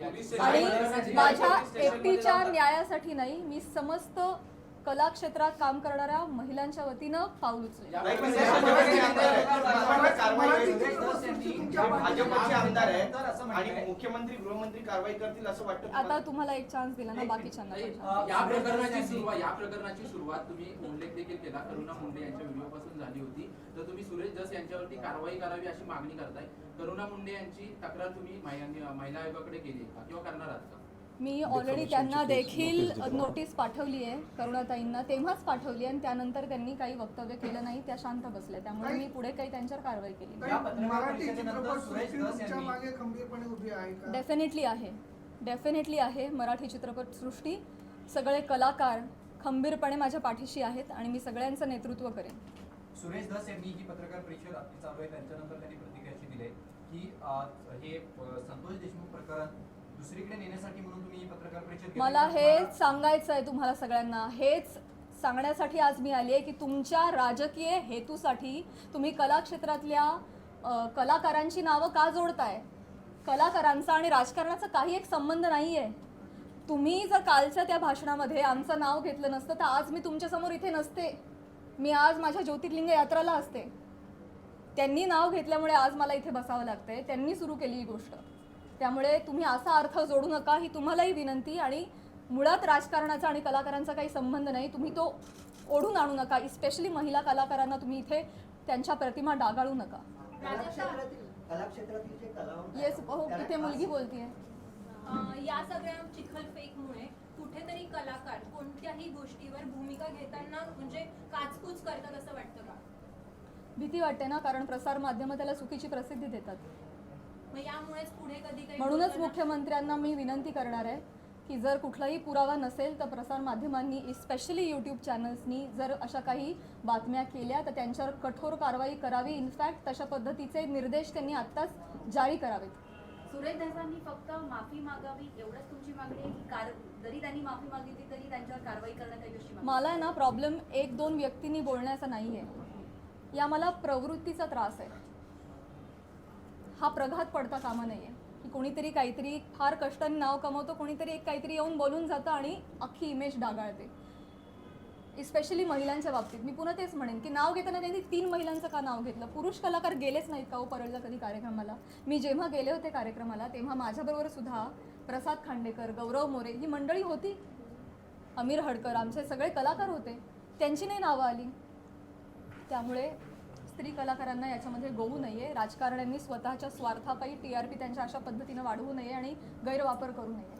आणि माझ्या एकटीच्या न्यायासाठी नाही मी समस्त कला क्षेत्रात काम करणाऱ्या महिलांच्या वतीनं पाऊल उचले मुख्यमंत्री गृहमंत्री कारवाई करतील असं वाटतं आता तुम्हाला? तुम्हाला एक चान्स दिला ना बाकीच्यांना chance. या प्रकरणाची सुरुवात या प्रकरणाची सुरुवात तुम्ही उल्लेख देखील केला करुणा मुंडे यांच्या जस यांच्यावरती कारवाई करावी अशी मागणी करताय. करुणा मुंडे यांची तक्रार तुम्ही महिला महिला आयोगाकडे केली आहे का? किंवा करणार आहात का? मी ऑलरेडी त्यांना देखील नोटीस पाठवली आहे करुणाताईंना. तेव्हाच पाठवली आणि त्यानंतर त्यांनी काही वक्तव्य केलं नाही. त्या शांत बसल्या. त्यामुळे मी पुढे काही त्यांच्यावर कारवाई केली चित्रपट सृष्टी डेफिनेटली आहे डेफिनेटली आहे. मराठी चित्रपटसृष्टी सगळे कलाकार खंबीरपणे माझ्या पाठीशी आहेत आणि मी सगळ्यांचं नेतृत्व करेन. सुरेश धस यांनी ही पत्रकार परिषद आपली चालू आहे त्यांच्यानंतर त्यांनी प्रतिक्रिया अशी दिली आहे की हे संतोष देशमुख प्रकरण दुसरीकडे नेण्यासाठी म्हणून तुम्ही ही पत्रकार परिषद. मला हेच सांगायचं आहे तुम्हाला सगळ्यांना. हेच सांगण्यासाठी आज मी आली आहे की तुमच्या राजकीय हेतूसाठी तुम्ही कला क्षेत्रातल्या कलाकारांची नावं का जोडताय? कलाकारांचा आणि राजकारणाचा काही एक संबंध नाही आहे तुम्ही जर कालच्या त्या भाषणामध्ये आमचं नाव घेतलं नसतं तर आज मी तुमच्यासमोर इथे नसते. मी आज माझ्या ज्योतिर्लिंग यात्राला असते. त्यांनी नाव घेतल्यामुळे आज मला इथे बसावं लागतंय. त्यांनी सुरू केली ही गोष्ट. त्यामुळे तुम्ही असा अर्थ जोडू नका ही तुम्हालाही विनंती आणि मुळात राजकारणाचा आणि कलाकारांचा काही संबंध नाही. तुम्ही तो ओढून आणू नका. स्पेशली महिला कलाकारांना तुम्ही इथे त्यांच्या प्रतिमा डागाळू नका. येस हो इथे मुलगी बोलतीये. या सगळ्या चिखलफेकमुळे कुठेतरी कलाकार कोणत्याही गोष्टीवर भूमिका घेताना म्हणजे काचकूच करतात असं वाटतं का? भीती वाटते ना कारण प्रसार माध्यमं त्याला चुकीची प्रसिद्धी देतात. मग यामुळेच पुढे कधी काही म्हणूनच मुख्यमंत्र्यांना मी विनंती करणार आहे की जर कुठलाही पुरावा नसेल तर प्रसार माध्यमांनी स्पेशली यूट्यूब चॅनल्सनी जर अशा काही बातम्या केल्या तर त्यांच्यावर कठोर कारवाई करावी. इनफॅक्ट तशा पद्धतीचे निर्देश त्यांनी आत्ताच जारी करावेत. सुरेश धसांनी फक्त माफी मागावी एवढंच तुमची मागणी आहे की कार जरी त्यांनी माफी मागितली तरी त्यांच्यावर कारवाई करण्यात अशी मला आहे ना प्रॉब्लेम एक दोन व्यक्तींनी बोलण्याचा नाही आहे या मला प्रवृत्तीचा त्रास आहे. हा प्रघात पडता कामा नाही आहे की कोणीतरी काहीतरी फार कष्टाने नाव कमवतो कोणीतरी एक काहीतरी येऊन बोलून जातं आणि अख्खी इमेज डागाळते. स्पेशली महिलांच्या बाबतीत. मी पुन्हा तेच म्हणेन की नाव घेताना त्यांनी तीन महिलांचं का नाव घेतलं? पुरुष कलाकार गेलेच नाहीत का हो परळला कधी कार्यक्रमाला? मी जेव्हा गेले होते कार्यक्रमाला तेव्हा माझ्याबरोबर सुद्धा प्रसाद खांडेकर गौरव मोरे ही मंडळी होती. अमीर हडकर आमचे सगळे कलाकार होते. त्यांची नाही नावं आली. त्यामुळे स्त्री कलाकारांना याच्यामध्ये गोवू नये राजकारण्यांनी स्वतःच्या स्वार्थापायी टी आर पी त्यांच्या अशा पद्धतीनं वाढवू नये आणि गैरवापर करू नये.